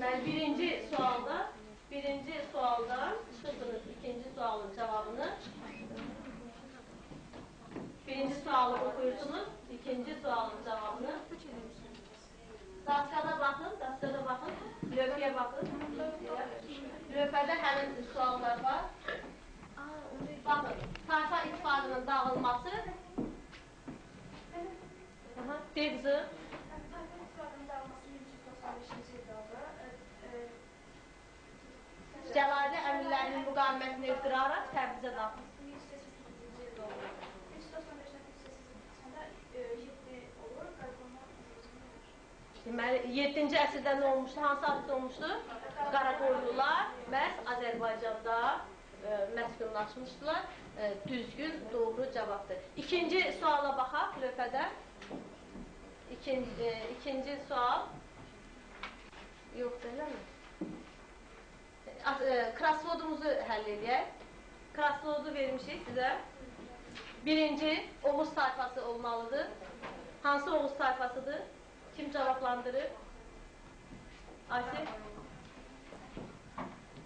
Deməli, birinci sualda, birinci sualda çıxırsınız ikinci sualın cavabını. Birinci sualı oxuyursunuz, ikinci sualın cavabını. Daskada baxın, daskada baxın, lövhəyə baxın. Lövhədə həmin suallar var. Baxın, sayfa ittifaqının dağılması. Aha, Cəlalı əmirlərinin müqavimətini qıraraq Təbrizə daxil. Deməli, 7-ci əsrdə nə olmuşdu? Hansı hadisə olmuşdu? Qaraqoyunlular məhz Azərbaycanda e, məskunlaşmışdılar. E, düzgün, doğru cavabdır. İkinci suala baxaq lövhədə. İkinci, e, ikinci sual. Yox, eləmi? E, Krasvodumuzu həll edək. Krasvodu vermişik sizə. Birinci, Oğuz sayfası olmalıdır. Hansı Oğuz sayfasıdır? Kim cavablandırır? Ayşe?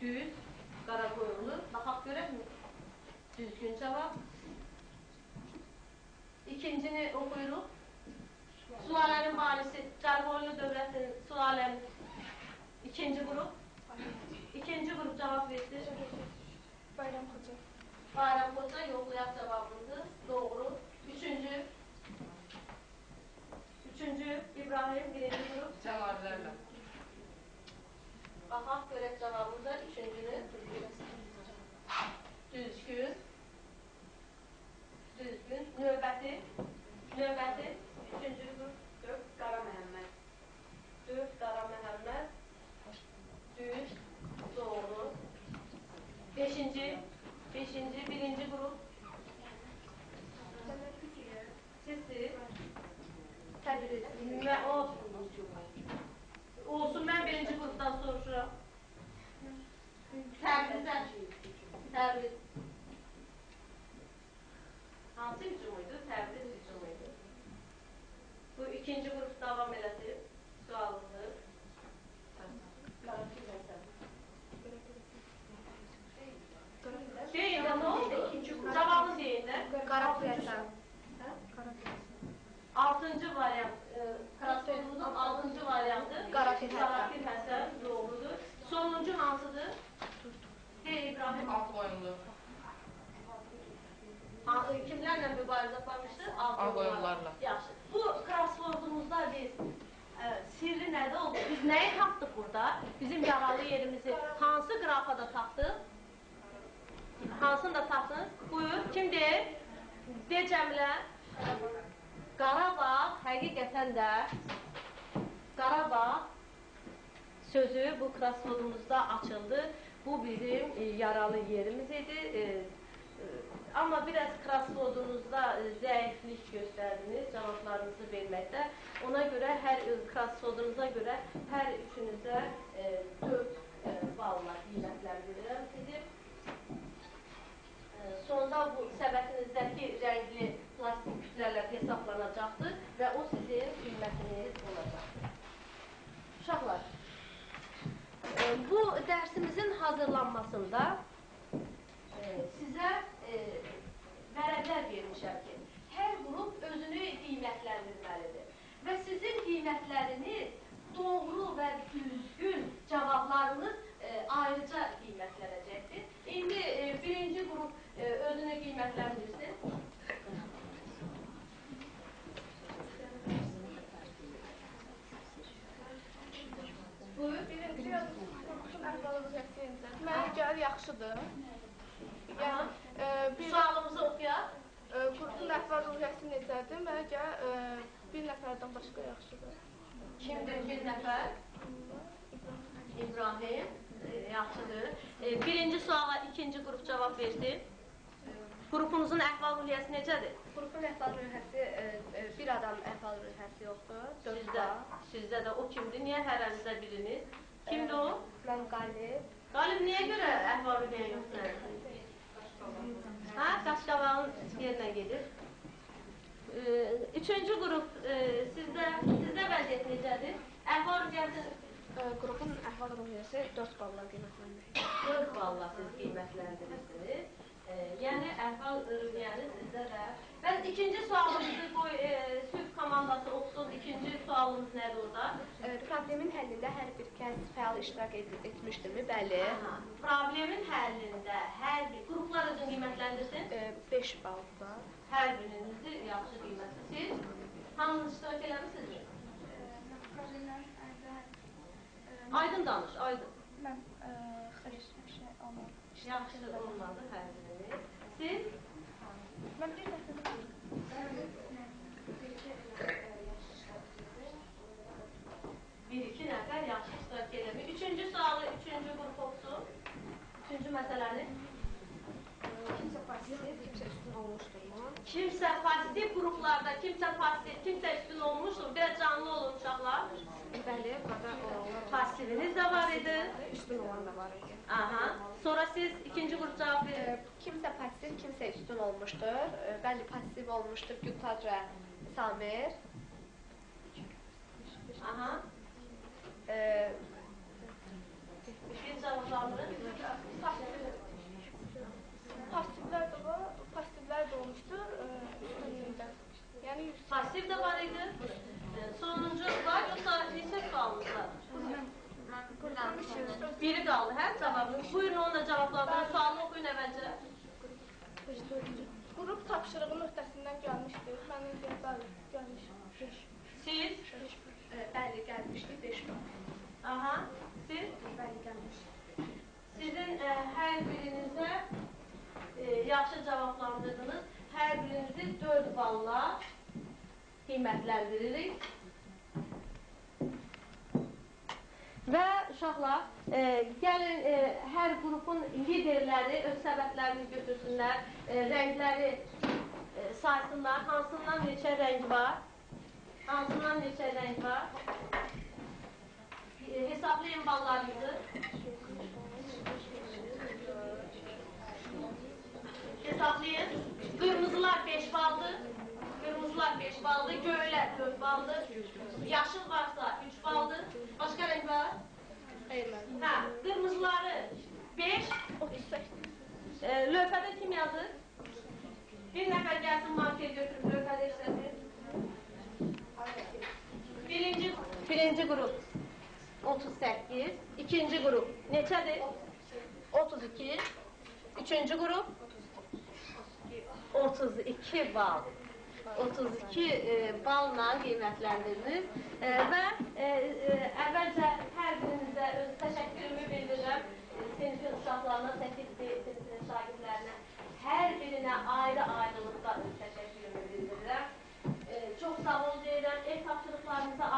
Düz, Qaraqoyunlu. Baxaq görəkmi? Düzgün cavab. İkincini oxuyuruq. Sulalənin valisi, Qaraqoyunlu dövlətinin sulalənin ikinci qrup. İkinci qrup cavab verdi. Bayram Hoca. Bayram Qoca yoxlayaq cavabındır. Doğru. Üçüncü. Üçüncü İbrahim birinci qrup. Cəmaatlərlə. Baxaq görək cavabımıza üçüncünü. Düzgün. Düzgün. Növbəti. Növbəti. servis. Aparmışdı? Ağqoyunlularla. Yaxşı. Bu Krasnodumuzda biz e, sirri nədə oldu? Biz nəyi tapdıq burada? Bizim yaralı yerimizi hansı qrafada tapdıq? Hansını da tapdınız? Buyur, kim deyir? De Cəmilə. Qarabağ həqiqətən də Qarabağ sözü bu krasnodumuzda açıldı. Bu bizim e, yaralı yerimiz idi. E, e, amma biraz krasnodunuzda e, zəiflik göstərdiniz cavablarınızı verməkdə. Ona görə hər e, krasnodunuza görə hər üçünüzə e, 4 e, balla qiymətləndirirəm sizi. E, Sonda bu səbətinizdəki rəngli plastik kütlələr hesablanacaqdır və o sizin qiymətiniz olacaqdır. Uşaqlar, e, bu dərsimizin hazırlanmasında e, sizə e, vərəqlər vermişəm ki, hər qrup özünü qiymətləndirməlidir və sizin qiymətləriniz doğru və düzgün cavablarınız e, ayrıca qiymətlənəcəkdir. İndi e, birinci qrup e, özünü qiymətləndirsin. Buyur. Birinci qrupun əhval-ruhiyyəsi necədir? Mənə gəlir yaxşıdır. Yəni, e, bir Sualımızı oxuyaq. e, qrupun əhval-ruhiyyəsi necədir? Mənə gəlir e, bir nəfərdən başqa yaxşıdır. Kimdir bir nəfər? İbrahim. E, yaxşıdır. E, birinci suala ikinci qrup cavab verdi. Qrupunuzun əhval-ruhiyyəsi necədir? Qrupun əhval-ruhiyyəsi e, e, bir adam əhval-ruhiyyəsi yoxdur. Dörd Sizdə, sizdə də o kimdir? Niyə hərənizdə biriniz? Kimdir o? Mən Qalib. Qalib niyə görə əhval-ruhiyyə yoxdur? Hə, qaşqabağın yerinə gedir. E, üçüncü qrup e, sizdə sizdə vəziyyət necədir? Əhval-ruhiyyəsi E, qrupun əhval Aqrohiyası 4 balla qiymətləndirir. 4 balla siz qiymətləndirirsiniz. E, yəni əhval ürüniyəni sizdə də. Bəs ikinci sualımızı qoy e, sülh komandası oxusun. İkinci sualımız nədir orada? E, Problemin həllində hər bir kəs fəal iştirak et etmişdirmi? Bəli. Aha. Problemin həllində hər bir qruplar özün qiymətləndirsin. 5 bal var. Hər birinizi yaxşı qiymətli. Siz hamınız iştirak eləmisiniz? Aydın danış, aydın. Mən xəric şey almam. Yaxşı olmadı hər biriniz. Siz Mən bir dəfə bir iki nəfər yaxşı iştirak eləmir. Üçüncü sualı, üçüncü qrup oxusun. Üçüncü məsələni. Kimsə pasiv, kimsə üstün olmuşdurmu? Kimsə pozitiv qruplarda, kimsə pozitiv, kimsə üstün olmuşdur. Biraz canlı olun uşaqlar. Bəli, burada olanlar Pasiviniz də var idi. üstün olan da var idi. Aha. Sonra siz ikinci qrup cavab verin. E, Kimsə pasiv, kimsə üstün olmuşdur. E, Bəli, pasiv olmuşdur Gültac və Samir. Aha. E, Bir cavablandırın. Passivlər də var, passivlər də olmuşdur e, üstünlükdə. Yəni yüz- Pasiv də var idi. Ee, Sonuncu var yoxsa neçə sualınız var? Biri qaldı, hə cavabınız. Buyurun onu da cavablandırın. Sualını oxuyun əvvəlcə. Qrup tapşırığı nöqtəsindən gəlmişdir. Mən indi bəli, gəlmişəm. Siz? bəli, gəlmişdi 5 bal. Aha. Siz? Bəli, gəlmişdi. Sizin e, hər birinizə e, yaxşı cavablandırdınız. Hər birinizi 4 balla qiymətləndiririk. Və uşaqlar, e, gəlin e, hər qrupun liderləri öz səbəblərini götürsünlər, e, rəngləri e, saysınlar, hansından neçə rəng var, Tanzıman Neşelenka, e, Hesaplayın ballarınızı, Hesaplayın, kırmızılar beş ballı, kırmızılar beş ballı, göğüler dört ballı, yaşıl varsa üç ballı, başka renk var? Ha, kırmızıları beş, e, löfede kim yazır? Bir nefer gelsin markaya götürüp löfede işlesin. Birinci, birinci grup 38. ikinci grup neçədir? 32. Üçüncü grup 32 bal. 32 e, balla qiymətləndirilir e, və e, e, əvvəlcə hər birinizə öz təşəkkürümü bildirirəm sinifin uşaqlarına, 8 sinifin şagirdlərinə hər birinə ayrı-ayrılıqda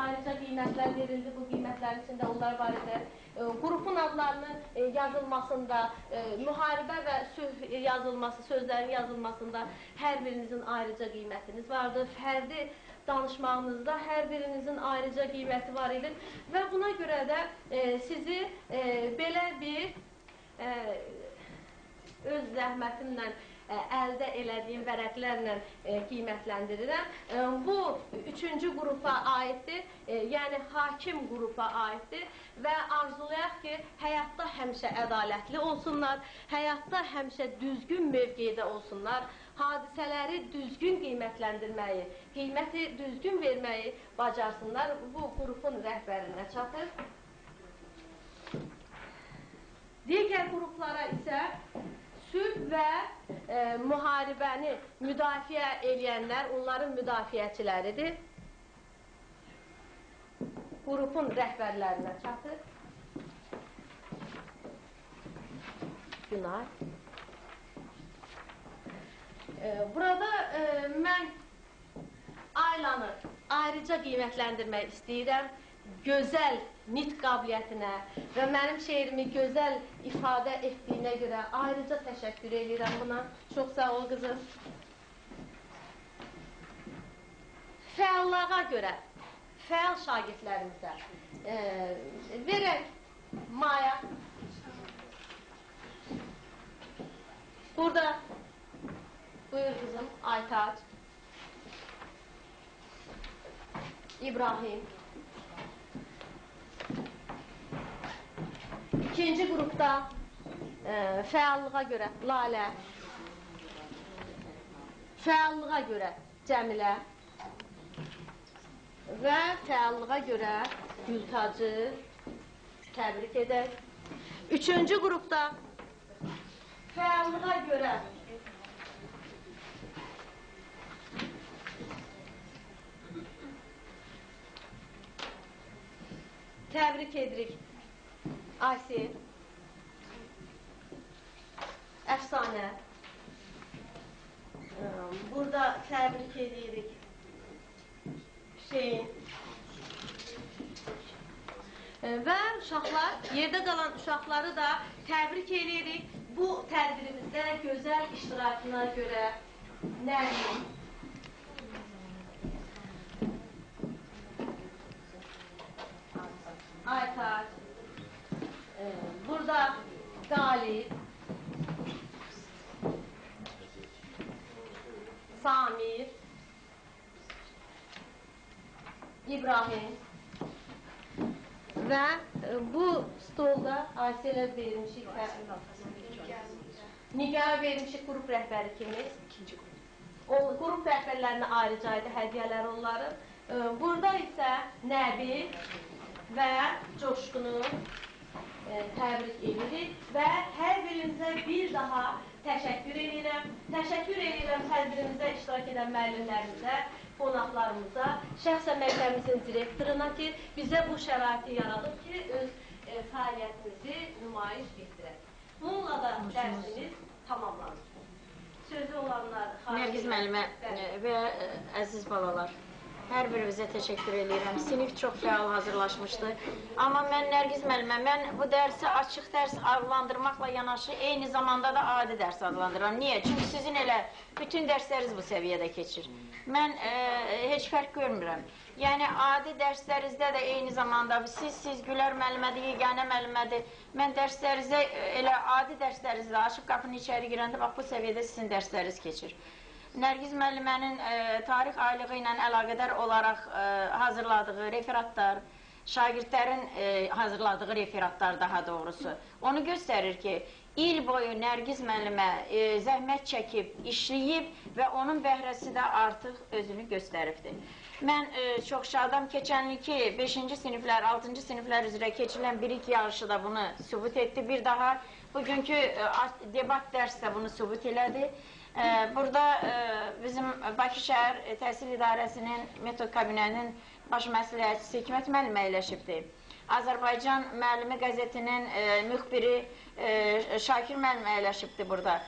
ayrıca qiymətlər verildi. Bu qiymətlərin içində onlar var idi. E, qrupun adlarının e, yazılmasında, e, müharibə və sülh yazılması, sözlərin yazılmasında hər birinizin ayrıca qiymətiniz vardı. Fərdi danışmağınızda hər birinizin ayrıca qiyməti var idi və buna görə də sizi belə bir öz zəhmətimlə əldə elədiyim vərəqlərlə ə, qiymətləndirirəm. Ə, Bu üçüncü qrupa aiddir, yəni hakim qrupa aiddir və arzulayaq ki, həyatda həmişə ədalətli olsunlar, həyatda həmişə düzgün mövqedə olsunlar, hadisələri düzgün qiymətləndirməyi, qiyməti düzgün verməyi bacarsınlar. Bu qrupun rəhbərinə çatır. Digər qruplara isə sülh və e, müharibəni müdafiə eləyənlər onların müdafiəçiləridir. Qrupun rəhbərlərinə çatır. Günay. E, burada e, mən Aylanı ayrıca qiymətləndirmək istəyirəm. Gözəl nitq qabiliyyətinə və mənim şeirimi gözəl ifadə etdiyinə görə ayrıca təşəkkür edirəm buna. Çox sağ ol qızım. Fəallığa görə, fəal şagirdlərimizə e, verək Maya. Burada buyur qızım Aytac. İbrahim. İkinci qrupda e, fəallığa görə Lalə, fəallığa görə Cəmilə və fəallığa görə Gültacı təbrik edək. Üçüncü qrupda fəallığa görə təbrik edirik Aysel, Əfsanə. Ee, Burada təbrik edirik Hüseyin. Və uşaqlar, yerdə qalan uşaqları da təbrik edirik. Bu tədbirimizdə gözəl iştirakına görə Nərmin, Aytaç, Galip, Samir, İbrahim və e, bu stolda Ayselə vermişik Nigarə vermişik qrup rəhbəri kimi. O qrup rəhbərlərinə ayrıca idi hədiyyələr onların. E, Burada isə Nəbi və Coşqunu e, təbrik edirik və hər birinizə bir daha təşəkkür edirəm. Təşəkkür edirəm tədbirimizdə iştirak edən müəllimlərimizə, qonaqlarımıza, şəxsən məktəbimizin direktoruna ki, bizə bu şəraiti yaradıb ki, öz e, fəaliyyətimizi nümayiş etdirək. Bununla da dərsimiz tamamlanır. Sözü olanlar Nərgiz müəllimə e, və e, əziz balalar, hər birinizə təşəkkür edirəm. Sinif çox fəal hazırlaşmışdı. Amma mən Nərgiz müəllimə, mən bu dərsi açıq dərs adlandırmaqla yanaşı eyni zamanda da adi dərs adlandırıram. Niyə? Çünki sizin elə bütün dərsləriniz bu səviyyədə keçir. Mən e, heç fərq görmürəm. Yəni adi dərslərinizdə də eyni zamanda siz siz Gülər müəllimədir, yeganə müəllimədir. Mən dərslərinizə e, elə adi dərslərinizdə açıb qapını içəri girəndə bax bu səviyyədə sizin dərsləriniz keçir. Nərgiz müəllimənin e, tarix aylığı ilə əlaqədar olaraq e, hazırladığı referatlar, şagirdlərin e, hazırladığı referatlar daha doğrusu onu göstərir ki, il boyu Nərgiz müəllimə e, zəhmət çəkib, işləyib və onun bəhrəsi də artıq özünü göstəribdir. Mən e, çox şadam keçən ilki 5-ci siniflər, 6-cı siniflər üzrə keçirilən birik yarışı da bunu sübut etdi. Bir daha bugünkü a- debat dərs də bunu sübut elədi. Burada e, bizim Bakı şəhər Təhsil İdarəsinin metod kabinetinin baş məsləhətçisi Hikmət müəllimə əyləşibdir. Azərbaycan müəllimi qəzetinin e, müxbiri e, Şakir müəllim əyləşibdir burada.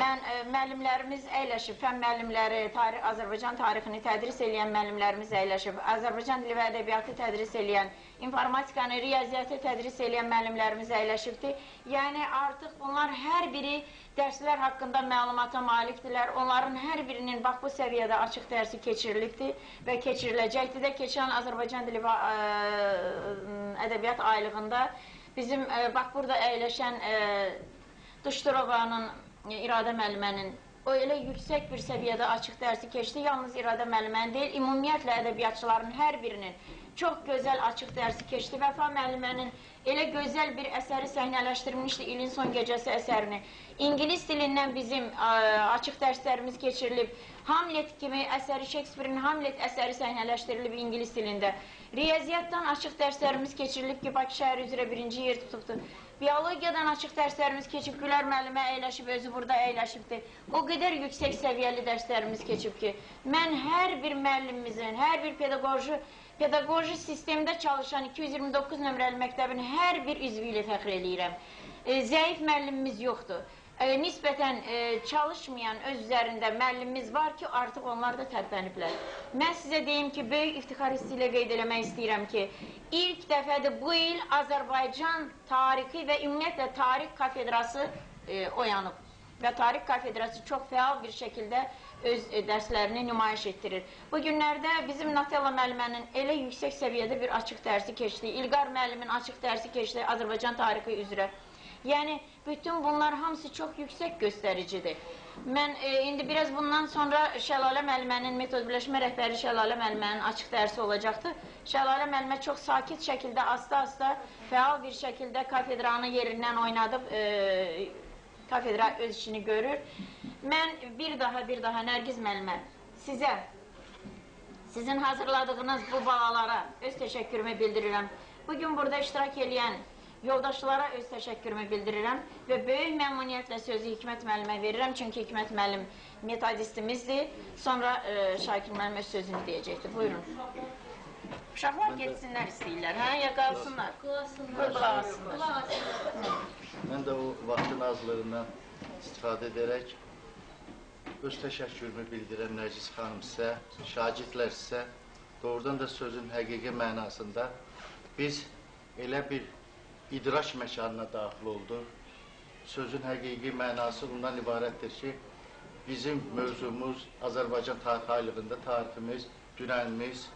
Mən müəllimlərimiz əyləşib, fən müəllimləri, tarix Azərbaycan tarixini tədris edən müəllimlərimiz əyləşib, Azərbaycan dili və ədəbiyyatı tədris edən, informatikanı, riyaziyyatı tədris edən müəllimlərimiz əyləşibdir. Yəni artıq bunlar hər biri dərslər haqqında məlumata malikdirlər. Onların hər birinin bax bu səviyyədə açıq dərsi keçirilibdir və keçiriləcəkdir də. Keçən Azərbaycan dili və ədəbiyyat aylığında bizim ə, bax burada əyləşən ə, Duşturovanın, e, İradə müəllimənin o elə yüksək bir səviyyədə açıq dərsi keçdi. Yalnız İradə müəllimənin deyil, ümumiyyətlə ədəbiyyatçıların hər birinin çox gözəl açıq dərsi keçdi. Vəfa müəllimənin elə gözəl bir əsəri səhnələşdirmişdi ilin son gecəsi əsərini. İngilis dilindən bizim ə, açıq dərslərimiz keçirilib. Hamlet kimi əsəri Shakespeare'in Hamlet əsəri səhnələşdirilib ingilis dilində. Riyaziyyatdan açıq dərslərimiz keçirilib ki, Bakı şəhəri üzrə birinci yer tutubdur. Biologiyadan açıq dərslərimiz keçib, Gülər müəllimə əyləşib, özü burada əyləşibdir. O qədər yüksək səviyyəli dərslərimiz keçib ki, mən hər bir müəllimimizin, hər bir pedaqoji pedaqoji sistemdə çalışan 229 nömrəli məktəbin hər bir üzvü ilə fəxr eləyirəm. E, zəif müəllimimiz yoxdur. E, nisbətən e, çalışmayan öz üzərində müəllimimiz var ki, artıq onlar da tərpəniblər. Mən sizə deyim ki, böyük iftixar hissi ilə qeyd eləmək istəyirəm ki, ilk dəfədir bu il Azərbaycan tarixi və ümumiyyətlə tarix kafedrası e, oyanıb və tarix kafedrası çox fəal bir şəkildə öz e, dərslərini nümayiş etdirir. Bu günlərdə bizim Natella müəllimənin elə yüksək səviyyədə bir açıq dərsi keçdi. İlqar müəllimin açıq dərsi keçdi Azərbaycan tarixi üzrə. Yəni bütün bunlar hamısı çox yüksək göstəricidir. Mən e, indi biraz bundan sonra Şəlalə müəllimənin metod birləşmə rəhbəri Şəlalə müəllimənin açıq dərsi olacaqdır. Şəlalə müəllimə çox sakit şəkildə, asta-asta, fəal bir şəkildə kafedranı yerindən oynadıb e, kafedra öz işini görür. Mən bir daha bir daha Nərgiz müəllimə sizə sizin hazırladığınız bu balalara öz təşəkkürümü bildirirəm. Bugün burada iştirak edən yoldaşlara öz təşəkkürümü bildirirəm və böyük məmnuniyyətlə sözü Hikmət müəllimə verirəm, çünki Hikmət müəllim metodistimizdir. Sonra e, Şakir müəllim öz sözünü deyəcəkdir. Buyurun. Uşaqlar getsinlər istəyirlər, hə, ya qalsınlar? Asın. Mən də o vaxtın azlığından istifadə edərək öz təşəkkürümü bildirəm Nərgiz xanım sizə, şagirdlər sizə. Doğrudan da sözün həqiqi mənasında biz elə bir idraç məkanına daxil olduq. Sözün həqiqi mənası bundan ibarətdir ki, bizim mövzumuz Azərbaycan tarixaylığında tariximiz, dünənimiz,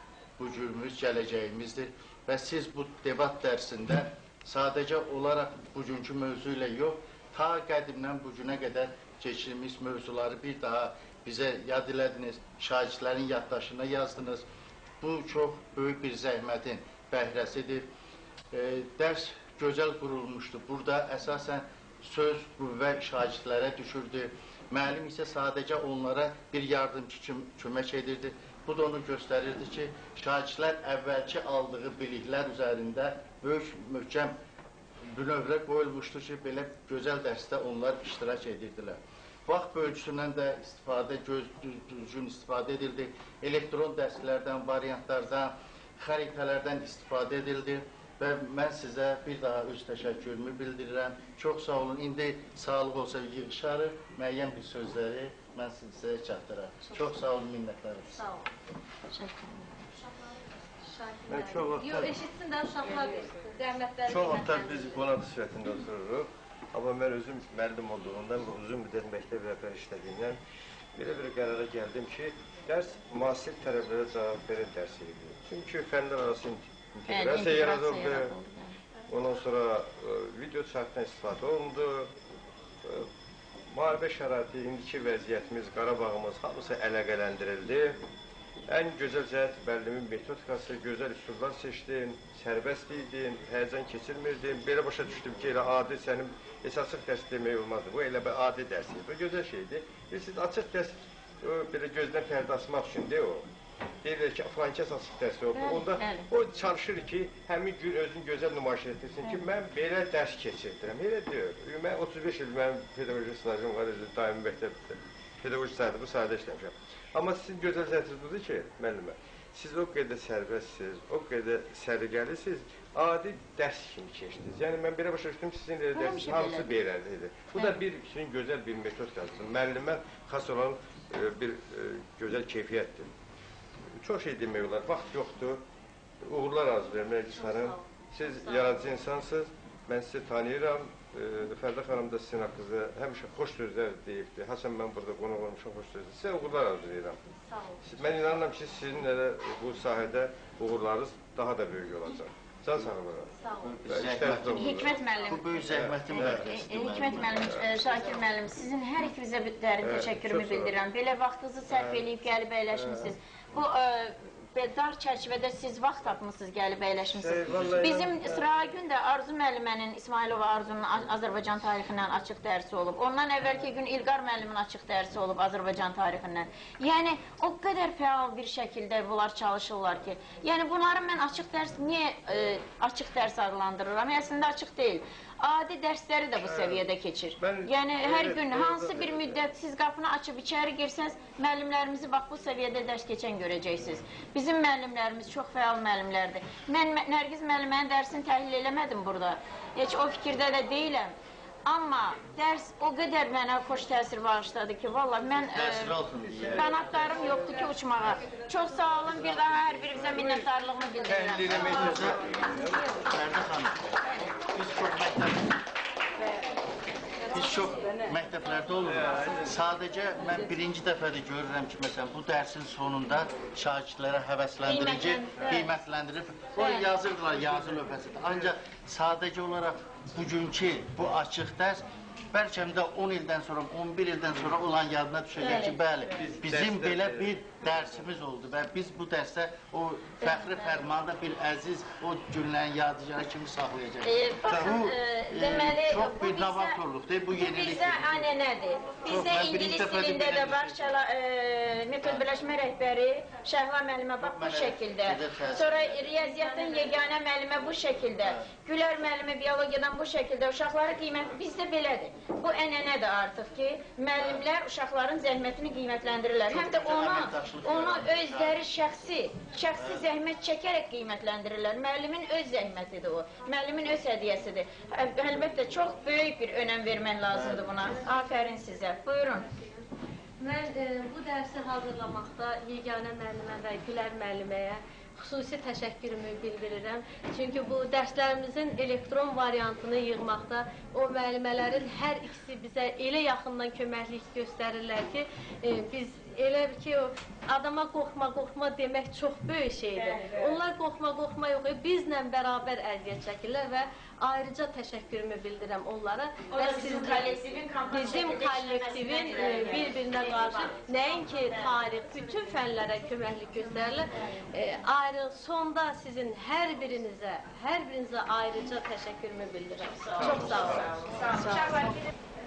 bugünümüz, gələcəyimizdir və siz bu debat dərsində sadəcə olaraq bugünkü mövzu ilə yox, ta qədimdən bu günə qədər keçirmiş mövzuları bir daha bizə yad elədiniz, şagirdlərin yaddaşına yazdınız. Bu çox böyük bir zəhmətin bəhrəsidir. E, dərs gözəl qurulmuşdu. Burada əsasən söz qüvvə şagirdlərə düşürdü. Müəllim isə sadəcə onlara bir yardımçı kimi kömək edirdi. Bu da onu göstərirdi ki, şagirdlər əvvəlki aldığı biliklər üzərində böyük möhkəm bünövrə qoyulmuşdur ki, belə gözəl dərsdə onlar iştirak edirdilər. Vaxt bölgüsündən də istifadə, göz düz- düzgün istifadə edildi. Elektron dərslərdən, variantlardan, xəritələrdən istifadə edildi və mən sizə bir daha öz təşəkkürümü bildirirəm. Çox sağ olun. İndi sağlıq olsa yığışarıq, müəyyən bir sözləri mən sizə çatdıram. Çox sağ olun, minnətdarım. Sağ ol. Şəkil. Mən çox vaxt Yox, eşitsin də uşaqlar versin. Zəhmətləri çox vaxt qiymətləndi. biz qonaq sifətində otururuq. Amma mən özüm müəllim olduğumdan və uzun müddət məktəb rəhbər işlədiyimdən belə bir qərara gəldim ki, dərs müasir tələblərə cavab verən dərs idi. Çünki fənlər arası inteqrasiya yaradıldı. Ondan sonra e, video çartdan istifadə olundu. E, müharibə şəraiti, indiki vəziyyətimiz, Qarabağımız hamısı əlaqələndirildi. Ən gözəl cəhət müəllimin metodikası, gözəl üsullar seçdim, sərbəst idim, həyəcan keçirmirdim. Belə başa düşdüm ki, elə adi sənin açıq dərs demək olmazdı. Bu elə bir adi dərs idi. Bu gözəl şeydir. Bilirsiniz, açıq dərs o, belə gözdən pərdə asmaq üçündür o. Deyirlər ki, filankəs açıq dərs oldu. Onda o çalışır ki, həmin gün özünü gözəl nümayiş etdirsin ki, mən belə dərs keçirdirəm. Elə deyil. Mən 35 il mənim pedaqoji stajım var, özü daimi məktəbdə. Pedaqoji sahədə bu sahədə işləmişəm. Amma sizin gözəl cəhətiniz budur ki, müəllimə, siz o qədər sərbəstsiniz, o qədər səliqəlisiniz, adi dərs kimi keçdiniz. Yəni mən belə başa düşdüm sizin elə dərs Həmişə hamısı belədir. belədir. Bu da bir sizin gözəl bir metodikasıdır. Müəllimə xas olan e, bir e, gözəl keyfiyyətdir. Çox şey demək olar. Vaxt yoxdur. Uğurlar arzulayıram Nərgiz xanım. Siz yaradıcı insansınız. Mən sizi tanıyıram. E, Fərdə xanım da sizin haqqınızda həmişə xoş sözlər deyibdi. Haçan mən burada qonaq olmuşam xoş sözlər. Sizə uğurlar arzulayıram. Sağ ol. Siz- Mən inanıram ki, sizin elə bu sahədə uğurlarınız daha da böyük olacaq. Can. Sağ ol. Və işləriniz də uğurlar. Hikmət müəllim. Bu böyük zəhmətin bəhrəsidir. Hikmət müəllim, e, Şakir müəllim, sizin hər ikinizə dərin təşəkkürümü sağ olun. bildirirəm. Belə vaxtınızı sərf eləyib gəlib əyləşmisiniz. Bu e, belə dar çərçivədə siz vaxt tapmısınız, gəlib əyləşmisiniz. vallahi Bizim mən- sıra gün də Arzu müəllimənin İsmailova Arzu'nun Azərbaycan tarixindən açıq dərsi olub. Ondan əvvəlki gün İlqar müəllimin açıq dərsi olub Azərbaycan tarixindən. Yəni o qədər fəal bir şəkildə bunlar çalışırlar ki, yəni bunları mən açıq dərs niyə e, açıq dərs adlandırıram? Əslində açıq deyil. Adi dərsləri də bu səviyyədə keçir. Mən- yəni hər Evet, gün hansı bir müddət siz qapını açıb içəri girsəz, müəllimlərimizi bax bu səviyyədə dərs keçən görəcəksiniz. Bizim müəllimlərimiz çox fəal müəllimlərdir. Mən Mə- Nərgiz müəllimənin dərsini təhlil eləmədim burada. Heç o fikirdə də deyiləm. Amma dərs o qədər mənə xoş təsir bağışladı ki, vallahi mən e, qanatlarım yoxdur ki uçmağa. Çox sağ olun. Bir daha hər birinizə minnətdarlığımı Təhlil bildirirəm. eləmək üçün Fərdə xanım, biz çox məktəb biz çox məktəblərdə oluruq. Sadəcə mən birinci dəfədir görürəm ki, məsələn, bu dərsin sonunda şagirdlərə həvəsləndirici, Qiymətlənd- qiymətləndirib, o yazırdılar yazı lövhəsində. Ancaq sadəcə olaraq bugünkü bu açıq dərs bəlkə də 10 ildən sonra, 11 ildən sonra olan yadına düşəcək ki, bəli, bizim belə bir dərsimiz oldu və biz bu dərsdə o fəxri fərmanda bir əziz o günlərin yadigarı kimi saxlayacağıq. E, baxın, Bu, e, e, deməli, çox bu bir novatorluqdur, bu Bu yenilikdir. bizə ənənədir. Bizdə ingilis dilində də var, şəla, e, metod birləşmə rəhbəri Şəhla müəllimə bax bu şəkildə. Sonra riyaziyyatın yeganə müəllimə bu şəkildə. Gülər müəllimi biologiyadan bu şəkildə. Uşaqları qiymət bizdə belədir. Bu ənənədir artıq ki, müəllimlər uşaqların zəhmətini qiymətləndirirlər. Həm də onu əməkdaşlıq onu özləri şəxsi, şəxsi zəhmət çəkərək qiymətləndirirlər. Müəllimin öz zəhmətidir o. Müəllimin öz hədiyyəsidir. Əl- Əlbəttə çox böyük bir önəm vermək lazımdır buna. Afərin sizə. Buyurun. Mən e, bu dərsi hazırlamaqda yeganə müəllimə və Gülər müəlliməyə xüsusi təşəkkürümü bildirirəm. Çünki bu dərslərimizin elektron variantını yığmaqda o müəllimələrin hər ikisi bizə elə yaxından köməklik göstərirlər ki, e, biz elə ki adama qorxma, qorxma demək çox böyük şeydir. Bəli. Onlar qorxma, qorxma yox, e, bizlə bərabər əziyyət çəkirlər və ayrıca təşəkkürümü bildirirəm onlara. O da bizim kollektivin bizim kollektivin e, bir-birinə qarşı nəinki tarix, bütün fənlərə köməklik göstərirlər. E, ayrı sonda sizin hər birinizə, hər birinizə ayrıca təşəkkürümü bildirirəm. Çox sağ olun. Sağ olun. Uşaqlar gedin. Vərəqliyim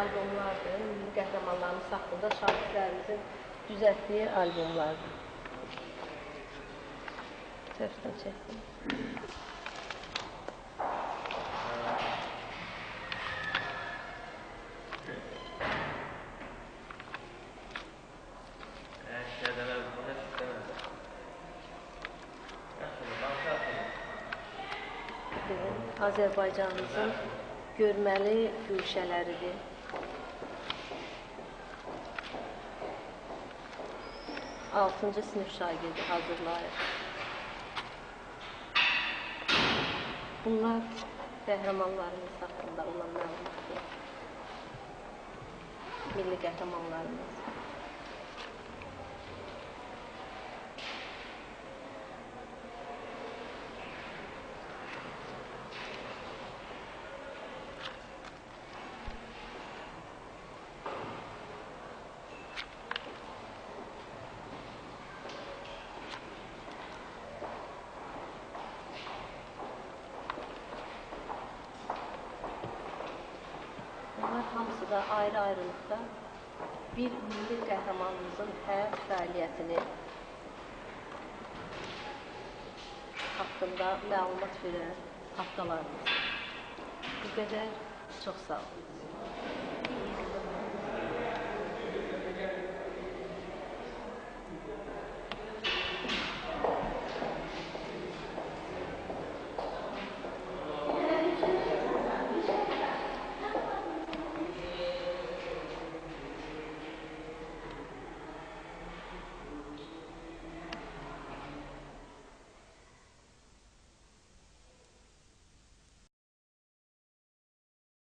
albomlardır. Milli qəhrəmanlarımız haqqında şahidlərimizin düzəltdiyi albomlardır. Tərəfdən çəkdim. Azərbaycanımızın görməli güşələridir. Altıncı sinif şagirdi hazırlayır. Bunlar qəhrəmanlarımız haqqında olan məlumatlar. Milli qəhrəmanlarımız. Da ayrı-ayrılıqda bir milli qəhrəmanımızın həyat fəaliyyətini haqqında məlumat verən haftalarımız. Bu qədər çox sağ olun.